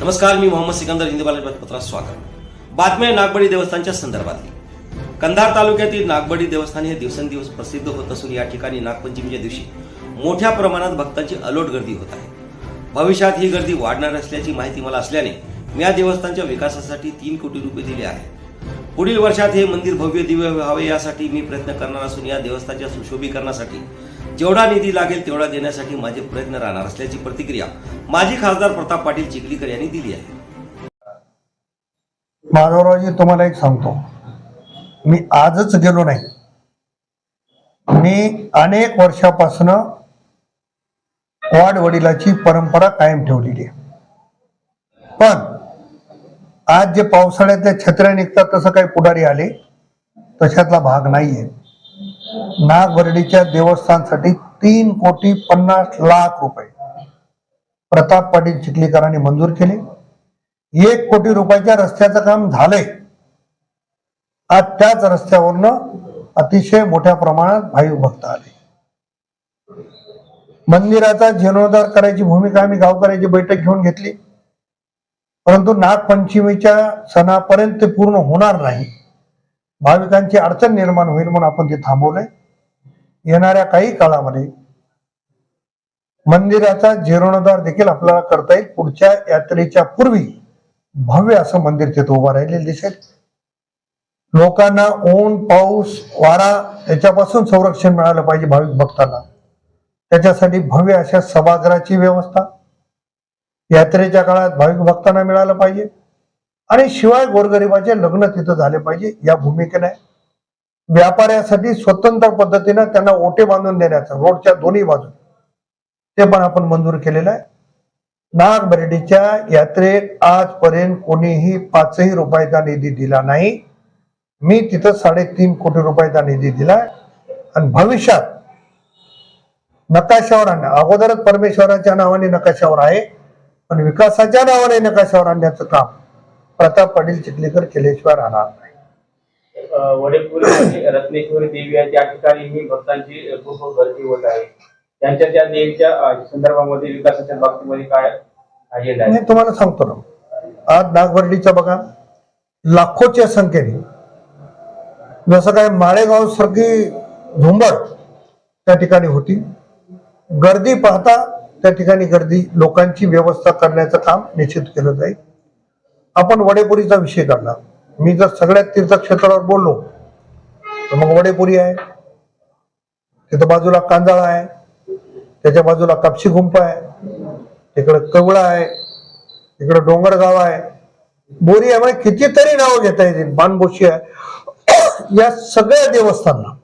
नमस्कार मी मोहम्मद सिकंदर हिंदी पत्रात स्वागत. बातम्या नागबडी देवस्थानच्या संदर्भातली. कंधार तालुक्यातील नागबडी देवस्थान हे दिवसेंदिवस प्रसिद्ध होत असून या ठिकाणी नागपंचमीच्या दिवशी मोठ्या प्रमाणात भक्तांची अलोट गर्दी होत आहे. भविष्यात ही गर्दी वाढणार असल्याची माहिती मला असल्याने मी या देवस्थानच्या विकासासाठी तीन कोटी रुपये दिले आहे पुढील वर्षात हे मंदिर भव्य दिव्य व्हावे यासाठी मी प्रयत्न करणार असून या देवस्थानच्या सुशोभीकरणासाठी जेवढा निधी लागेल तेवढा देण्यासाठी माझे प्रयत्न राहणार असल्याची प्रतिक्रिया माजी खासदार प्रताप पाटील चिखलीकर यांनी दिली आहे. माधवरावजी तुम्हाला एक सांगतो. मी आजच गेलो नाही. मी अनेक वर्षापासून वाड वडिलाची परंपरा कायम ठेवलेली आहे. पण आज जे पावसाळ्यातल्या छत्र्या निघतात तसं काही पुढारी आले तशातला भाग नाहीये. नागबर्डीच्या देवस्थानसाठी तीन कोटी पन्नास लाख रुपये. प्रताप पाटील चिखलीकरांनी मंजूर केले. एक कोटी रुपयाच्या रस्त्याचं काम झालंय. आज त्याच रस्त्यावरनं अतिशय मोठ्या प्रमाणात भाई भक्त आले. मंदिराचा जीर्णोद्धार करायची भूमिका आम्ही गावकऱ्याची बैठक घेऊन घेतली. परंतु नागपंचमीच्या सणापर्यंत ते पूर्ण होणार नाही. भाविकांची अडचण निर्माण होईल म्हणून आपण ते थांबवलंय. येणाऱ्या काही काळामध्ये मंदिराचा जीर्णोद्धार देखील आपल्याला करता येईल. पुढच्या यात्रेच्या पूर्वी भव्य असं मंदिर तिथं उभं राहिलेलं दिसेल. लोकांना ऊन पाऊस वारा याच्यापासून संरक्षण मिळालं पाहिजे भाविक भक्तांना. त्याच्यासाठी भव्य अशा सभागृहाची व्यवस्था यात्रेच्या काळात भाविक भक्तांना मिळालं पाहिजे. आणि शिवाय गोरगरिबाचे लग्न तिथं झाले पाहिजे या भूमिकेने व्यापाऱ्यासाठी स्वतंत्र पद्धतीनं त्यांना ओटे बांधून देण्याचं रोडच्या दोन्ही बाजू ते पण आपण मंजूर केलेलं आहे. नागबर्डीच्या यात्रेत आजपर्यंत कोणीही पाचही रुपयाचा निधी दिला नाही. मी तिथं साडेतीन कोटी रुपयाचा निधी दिलाय. आणि भविष्यात नकाशावर आणणं अगोदरच परमेश्वराच्या नावाने नकाशावर आहे. पण विकासाच्या नावाने नकाशावर आणण्याचं काम प्रताप पाटील चिखलीकर केल्याशिवाय राहणार नाही वडेपुरी रत्नेश्वरी देवी आहे त्या ठिकाणीही भक्तांची खूप गर्दी होत आहे. त्यांच्या त्या देवीच्या संदर्भामध्ये विकासाच्या बाबतीमध्ये काय मी तुम्हाला सांगतो ना. आज नागबर्डीचं बघा लाखोच्या संख्येने जसं काय माळेगाव सारखी झुंबड त्या ठिकाणी होती. गर्दी पाहता त्या ठिकाणी गर्दी लोकांची व्यवस्था करण्याचं काम निश्चित केलं जाईल. आपण वडेपुरीचा विषय काढला. मी जर सगळ्यात तीर्थक्षेत्रावर बोललो तर मग वडेपुरी आहे. तिथं बाजूला कांजाळा आहे. त्याच्या बाजूला कापशी गुंप आहे. तिकडं कवळा आहे. इकडं डोंगरगाव आहे. बोरी आहे म्हणजे कितीतरी नावं घेता येतील. बाणबोशी आहे. या सगळ्या देवस्थांना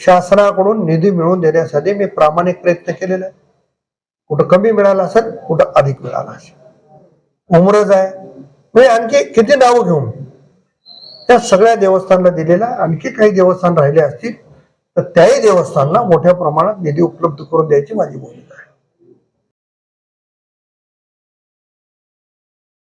शासनाकडून निधी मिळवून देण्यासाठी मी प्रामाणिक प्रयत्न केलेला आहे कुठं कमी मिळाला असेल कुठं अधिक मिळाला असेल. उमरज आहे. म्हणजे आणखी किती नावं घेऊन? त्या सगळ्या देवस्थानला दिलेला आणखी काही देवस्थान राहिले असतील तर त्याही देवस्थानला मोठ्या प्रमाणात निधी उपलब्ध करून द्यायची माझी भूमिका